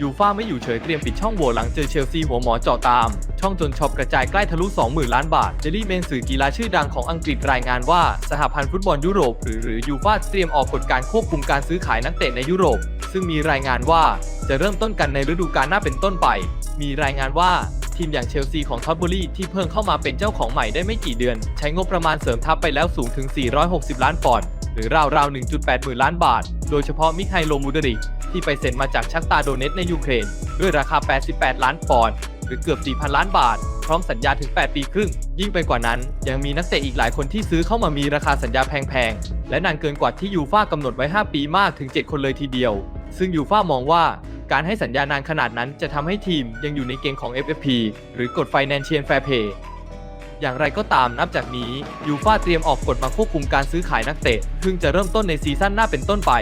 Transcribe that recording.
ยูฟ่าไม่อยู่เฉยเตรียมปิดช่องโหว่หลังเจอเชลซีหัวหมอเจาะตาม ช่องจนช็อปกระจายใกล้ทะลุ 20,000 ล้านบาท เจลี่เมนสื่อกีฬาชื่อดังของอังกฤษรายงานว่า สหพันธ์ฟุตบอลยุโรปหรือหรือยูฟ่าเตรียมออกกฎการควบคุมการซื้อขายนักเตะในยุโรป ซึ่งมีรายงานว่าจะเริ่มต้นกันในฤดูกาลหน้าเป็นต้นไป มีรายงานว่าทีมอย่างเชลซีของท็อตบุรีที่เพิ่งเข้ามาเป็นเจ้าของใหม่ได้ไม่กี่เดือน ใช้งบประมาณเสริมทัพไปแล้วสูงถึง 460 ล้านปอนด์ หรือราวๆ 1.8 หมื่นล้านบาท โดยเฉพาะมิคไฮโลมูเดริกที่ไปเซ็นมาจากชักตาโดเนตในยูเครน ด้วยราคา 88 ล้านปอนด์หรือเกือบ 4,000 ล้านบาท พร้อมสัญญาถึง 8 ปีครึ่ง ยิ่งไปกว่านั้น ยังมีนักเตะอีกหลายคนที่ซื้อเข้ามามีราคาสัญญาแพงๆ และนานเกินกว่าที่ยูฟ่ากำหนดไว้ 5 ปีมากถึง 7 คนเลยทีเดียว ซึ่งยูฟ่ามองว่าการให้สัญญานานขนาดนั้นจะทำให้ทีมยังอยู่ในเกณฑ์ของ FFP หรือกฎ Financial Fair Play อย่างไรก็ตามนับจากนี้ยูฟ่าเตรียมออกกฎมาควบคุมการซื้อขายนักเตะ ซึ่งจะเริ่มต้นในซีซั่นหน้าเป็นต้นไป